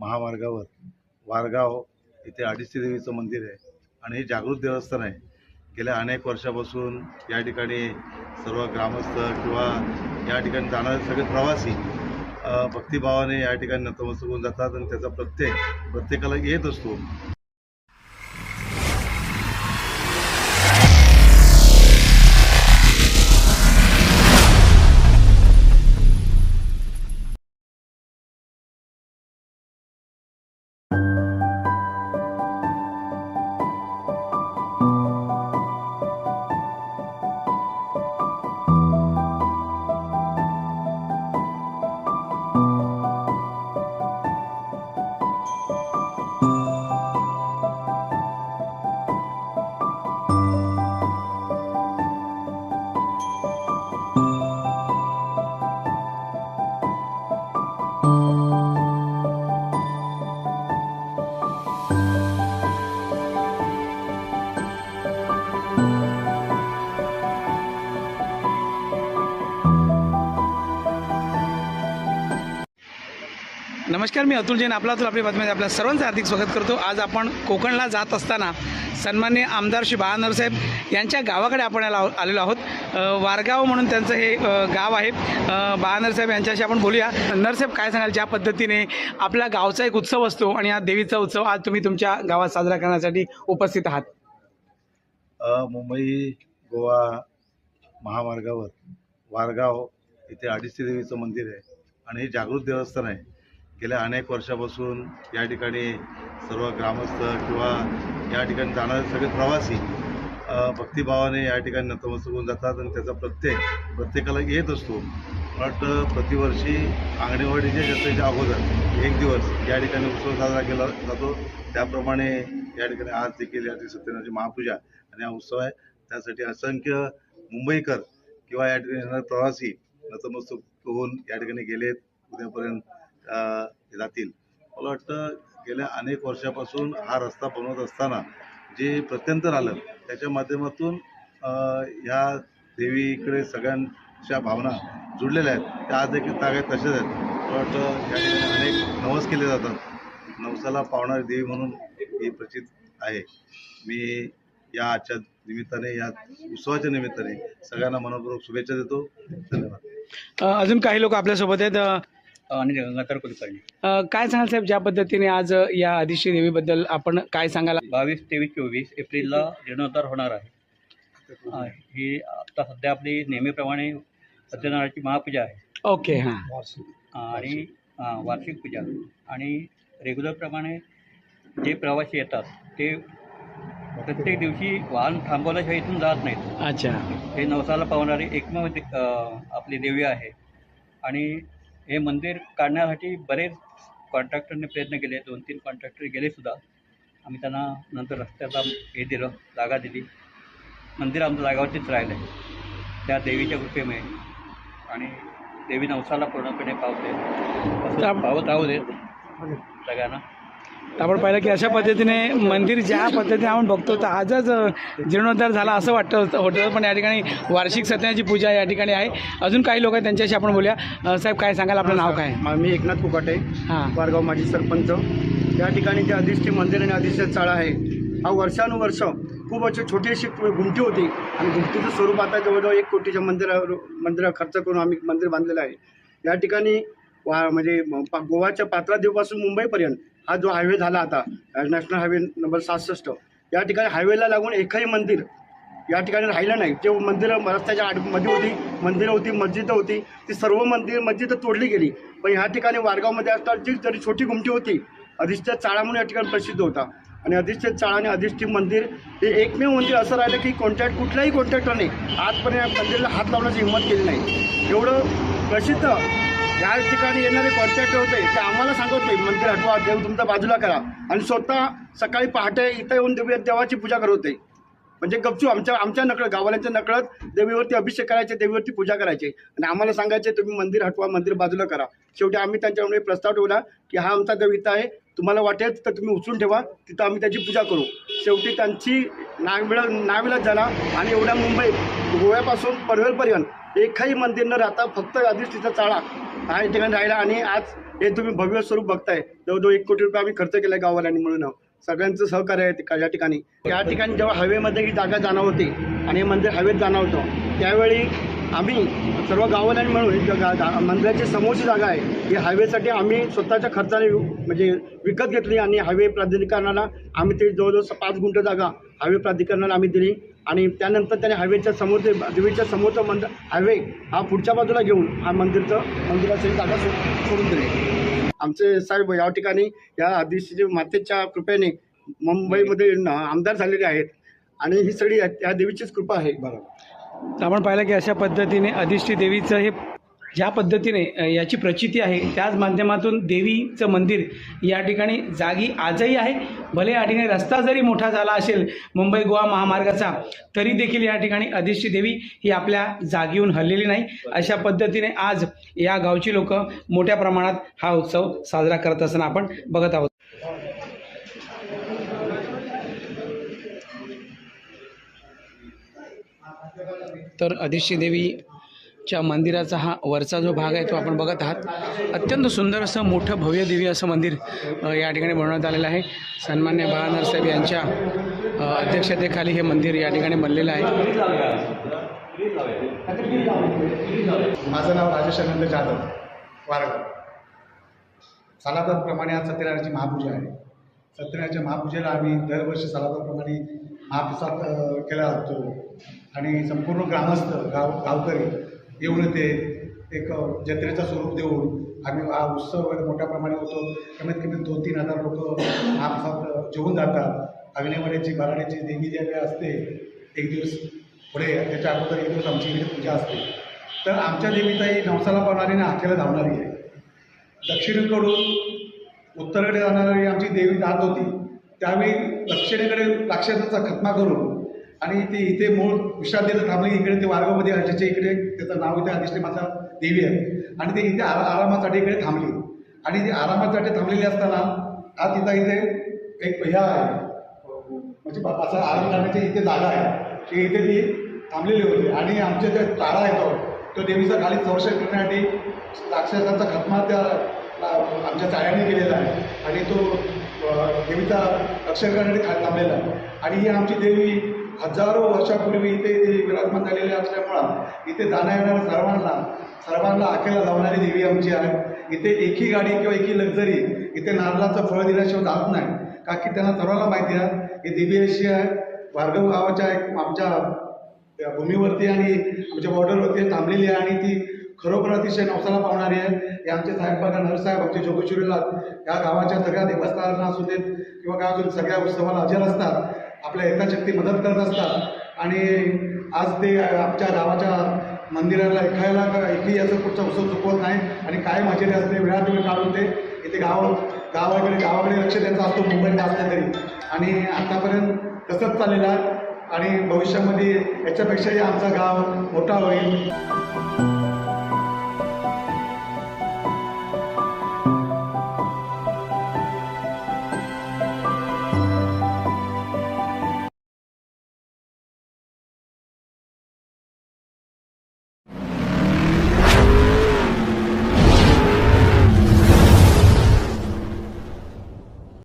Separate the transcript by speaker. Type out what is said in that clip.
Speaker 1: महामार्गावर. वारगाव इथे अडीचशे देवीचं मंदिर आहे आणि हे जागृत देवस्थान आहे. गेल्या अनेक वर्षापासून या ठिकाणी सर्व ग्रामस्थ किंवा या ठिकाणी जाणारे सगळे प्रवासी भक्तिभावाने या ठिकाणी नतमस्तक होऊन जातात आणि त्याचा प्रत्यय प्रत्येकाला येत असतो.
Speaker 2: नमस्कार मी अतुल जैन. आपला अतुल आपली बातमीमध्ये आपल्या सर्वांचं हार्दिक स्वागत करतो. आज आपण कोकणला जात असताना सन्मान्य आमदार श्री बाळानर साहेब यांच्या गावाकडे आपण याला आलेलो आहोत. वारगाव म्हणून त्यांचं हे गाव आहे. बाळानरसाहेब बाळानर साहेब यांच्याशी आपण बोलूया. नरसाहेब काय सांगाल? ज्या पद्धतीने आपल्या गावचा एक उत्सव असतो आणि हा देवीचा उत्सव आज तुम्ही तुमच्या गावात साजरा करण्यासाठी उपस्थित आहात.
Speaker 1: मुंबई गोवा महामार्गावर वारगाव इथे अडीचशे देवीचं मंदिर आहे आणि हे जागृत देवस्थान आहे. गेल्या अनेक वर्षापासून या ठिकाणी सर्व ग्रामस्थ किंवा या ठिकाणी जाणारे सगळे प्रवासी भक्तिभावाने या ठिकाणी नतमस्तक होऊन जातात आणि त्याचा प्रत्येक प्रत्येकाला येत असतो. बट प्रतिवर्षी आंगणेवाडीच्या जत्रेच्या अगोदर एक दिवस या ठिकाणी उत्सव साजरा केला जातो. त्याप्रमाणे या ठिकाणी आज देखील या ठिकाणी महापूजा आणि हा उत्सव आहे. त्यासाठी असंख्य मुंबईकर किंवा या ठिकाणी येणारे प्रवासी नतमस्तक होऊन या ठिकाणी गेलेत. उद्यापर्यंत जातील. मला वाटतं गेल्या अनेक वर्षापासून हा रस्ता बनवत असताना जे प्रत्यंतर आलं त्याच्या माध्यमातून ह्या देवीकडे सगळ्यांच्या भावना जुडलेल्या आहेत. त्या आज देखील तागायत तशाच आहेत. मला वाटतं या ठिकाणी अनेक नवस केले जातात. नवसाला पावणारी देवी म्हणून ही प्रचित आहे. मी या आजच्या निमित्ताने या उत्सवाच्या निमित्ताने सगळ्यांना मनपूर्वक शुभेच्छा देतो. धन्यवाद.
Speaker 2: अजून काही लोक आपल्यासोबत आहेत.
Speaker 3: आणि गंगाधर कुलकर्णी
Speaker 2: अ, काय सांगाल साहेब ज्या पद्धतीने आज अ, या आदिश्य देवीबद्दल आपण काय सांगाल?
Speaker 3: बावीस तेवीस चोवीस एप्रिलला जीर्णोद्धार होणार आहे. अं, ही आता सध्या आपली नेहमीप्रमाणे सत्यनारायणाची महापूजा आहे.
Speaker 2: ओके हां.
Speaker 3: आणि अं, वार्षिक पूजा. आणि रेग्युलरप्रमाणे जे प्रवासी येतात ते प्रत्येक दिवशी वाहन थांबवल्याशिवाय इथून जात नाहीत.
Speaker 2: अच्छा.
Speaker 3: हे नवसाला पावणारी एकमेव दे- अं, आपली देवी आहे. आणि हे मंदिर काढण्यासाठी बरेच कॉन्ट्रॅक्टरने प्रयत्न केले दोन तीन कॉन्ट्रॅक्टर गेले सुद्धा. आम्ही त्यांना नंतर रस्त्याचा हे दिलं जागा दिली. मंदिर आमच्या जागावरतीच राहिलं आहे त्या देवीच्या कृपेमुळे. आणि देवी नवसाला पूर्णपणे पावते. असं पावत दे सगळ्यांना.
Speaker 2: आपण पाहिलं की अशा पद्धतीने मंदिर ज्या पद्धतीने आपण बघतो तर आजच जीर्णोद्धार झाला असं वाटतं होतं पण या ठिकाणी वार्षिक सत्याची पूजा या ठिकाणी आहे. अजून काही लोक आहेत त्यांच्याशी आपण बोलूया. साहेब काय सांगाल? आपलं नाव काय?
Speaker 4: मा- एकनाथ कुकाटे
Speaker 2: हां.
Speaker 4: वारगाव माजी सरपंच. या ठिकाणी जे अधिष्ठी मंदिर आणि अधिष्ठ चाळा आहे हा वर्षानुवर्ष खूप अशी छोटीशी गुमटी होती. आणि गुमटीचं स्वरूप आता जवळजवळ एक कोटीच्या मंदिरावर मंदिरा खर्च करून आम्ही मंदिर बांधलेलं आहे. या ठिकाणी वा म्हणजे गोवाच्या पात्रादेवपासून मुंबईपर्यंत हा जो हायवे झाला आता नॅशनल हायवे नंबर सहासष्ट या ठिकाणी हायवेला लागून एकही मंदिर या ठिकाणी राहिलं नाही. जे मंदिरं रस्त्याच्या आडमध्ये होती मंदिरं होती मस्जिदं होती ती सर्व मंदिर मस्जिदं तोडली गेली. पण ह्या ठिकाणी वारगावमध्ये असताना जी जरी छोटी गुमटी होती अधिष्ठित चाळा म्हणून या ठिकाणी प्रसिद्ध होता. आणि अधिष्ठित चाळा आणि अधिष्ठित मंदिर हे एकमेव मंदिर असं राहिलं की कॉन्ट्रॅक्ट कुठल्याही कॉन्ट्रॅक्टरने आजपर्यंत या मंदिरला हात लावण्याची हिंमत केली नाही. एवढं प्रसिद्ध या ठिकाणी येणारे कॉन्ट्रॅक्टर होते ते आम्हाला सांगत नाही. मंदिर हटवा देव तुमचा बाजूला करा. आणि स्वतः सकाळी पहाटे इथं येऊन देवी देवाची पूजा करत होते. म्हणजे गपचू आमच्या आमच्या नकळत गावाल्यांच्या नकळत देवीवरती अभिषेक करायचे देवीवरती पूजा करायचे. आणि आम्हाला सांगायचे तुम्ही मंदिर हटवा मंदिर बाजूला करा. शेवटी आम्ही त्यांच्यामुळे प्रस्ताव ठेवला की हा आमचा देव इथं आहे. तुम्हाला वाटेल तर तुम्ही उचलून ठेवा. तिथं आम्ही त्याची पूजा करू. शेवटी त्यांची नाविळ नाविलाज झाला आणि एवढ्या मुंबई गोव्यापासून पनवेलपर्यंत एकही मंदिर न राहता फक्त अधिष्ठित चाळा. हा या ठिकाणी राहिला आणि आज हे तुम्ही भव्य स्वरूप बघताय. जवळजवळ एक कोटी रुपये आम्ही खर्च केला गाववाल्यांनी म्हणून. सगळ्यांचं सहकार्य आहे या ठिकाणी. या ठिकाणी जेव्हा हायवेमध्ये ही जागा जाणार होती आणि हे मंदिर हवेत जाणार होतं त्यावेळी आम्ही सर्व गाववाल्यांनी मिळून गा- मंदिराची समोरची जागा आहे ही हायवेसाठी आम्ही स्वतःच्या खर्चाने म्हणजे विकत घेतली आणि हायवे प्राधिकरणाला आम्ही ते जवळजवळ पाच गुंठ जागा हायवे प्राधिकरणाला आम्ही दिली. आणि त्यानंतर त्याने हायवेच्या समोर ते देवीच्या समोरचं मंदिर हायवे हा पुढच्या बाजूला घेऊन हा मंदिरचं मंदिराची जागा सो- सोडून दिली. आमचे साहेब या ठिकाणी या आदिवासी मातेच्या कृपेने मुंबईमध्ये आमदार झालेले आहेत. आणि ही सगळी या देवीचीच कृपा आहे.
Speaker 2: तर आपण पाहिलं की अशा पद्धतीने अधिष्ठी देवीचं हे ज्या पद्धतीने याची प्रचिती आहे त्याच माध्यमातून देवीचं मंदिर या ठिकाणी जागी आजही आहे. भले या ठिकाणी रस्ता जरी मोठा झाला असेल मुंबई गोवा महामार्गाचा तरी देखील या ठिकाणी अधिष्ठी देवी ही आपल्या जागीहून हललेली नाही. अशा पद्धतीने आज या गावची लोक मोठ्या प्रमाणात हा उत्सव साजरा करत असताना आपण बघत आहोत. तर अधिष्ठी च्या मंदिराचा हा वरचा जो भाग आहे तो आपण बघत आहात. अत्यंत सुंदर असं मोठं भव्य दिव्य असं मंदिर या ठिकाणी बनवण्यात आलेलं आहे. सन्मान्य बाळानर साहेब यांच्या अध्यक्षतेखाली हे मंदिर या ठिकाणी बनलेलं आहे.
Speaker 5: माझं नाव राजेश आनंद जाधव वारगाव सालाबादप्रमाणे आज सत्यनारायणाची महापूजा आहे. सत्यनारायणाच्या महापूजेला आम्ही दरवर्षी सालाबादप्रमाणे महाप्रसाद केला जातो. आणि संपूर्ण ग्रामस्थ गाव गावकरी येऊन ते एक जत्रेचं स्वरूप देऊन आम्ही हा उत्सव वगैरे मोठ्या प्रमाणे होतो. कमीत कमी दोन तीन हजार लोक आमसात जेवून जातात. अग्नेवाड्याची बराड्याची देवी जी असते एक दिवस पुढे त्याच्या अगोदर एक दिवस आमची इकडे पूजा असते. तर आमच्या देवीचाही नवसाला पावणारी आणि आखेला धावणारी आहे. दक्षिणेकडून उत्तरेकडे जाणारी आमची देवी जात होती त्यावेळी दक्षिणेकडे राक्षसाचा खत्मा करून आणि ते इथे मूळ विश्रांतीला थांबली इकडे ते वारगावमध्ये ज्याच्या इकडे त्याचं नाव इथे अधिष्ठी माता देवी आहे. आणि ते इथे आरा आरामासाठी इकडे थांबली. आणि ते आरामासाठी थांबलेली असताना हा तिथं इथे एक ह्या आहे. म्हणजे बा- असं आराम करण्याची इथे जागा आहे. की इथे ती थांबलेली होती. आणि आमचे जे चारा आहे तो. तो देवीचा खाली संरक्षण करण्यासाठी राक्षसांचा खतमा त्या आमच्या चाळ्याने केलेला आहे. आणि तो देवीचा रक्षण करण्यासाठी खाली थांबलेला आहे. आणि ही आमची देवी हजारो वर्षापूर्वी इथे विराजमान झालेले असल्यामुळं इथे जाण्या येणाऱ्या सर्वांना सर्वांना आखेला लावणारी देवी आमची आहे. इथे एकी गाडी किंवा एकी लक्झरी इथे नारळाचं फळ दिल्याशिवाय जात नाही. का की त्यांना सर्वांना माहिती आहे ही देवी अशी आहे वारगाव गावाच्या एक आमच्या भूमीवरती आणि आमच्या बॉर्डरवरती थांबलेली आहे आणि ती खरोखर अतिशय नवसाला पावणारी आहे. हे आमचे साहेब बघा नरसाहेब आमचे जोगेश्वरीला या गावाच्या सगळ्या देवस्थानांना असू देत किंवा अजून सगळ्या उत्सवाला हजर असतात. आपल्या यथाशक्ती मदत करत असतात. आणि आज ते आमच्या गावाच्या मंदिराला एखायला एकही असं कुठचा उत्सव चुकवत नाही आणि काय हजेरी असते. वेळात वेळ काढून ते इथे गाव गावाकडे गावाकडे लक्ष द्यायचा असतो मुंबईत असल्या तरी. आणि आतापर्यंत तसंच चाललेलं आहे. आणि भविष्यामध्ये याच्यापेक्षाही आमचा गाव मोठा होईल.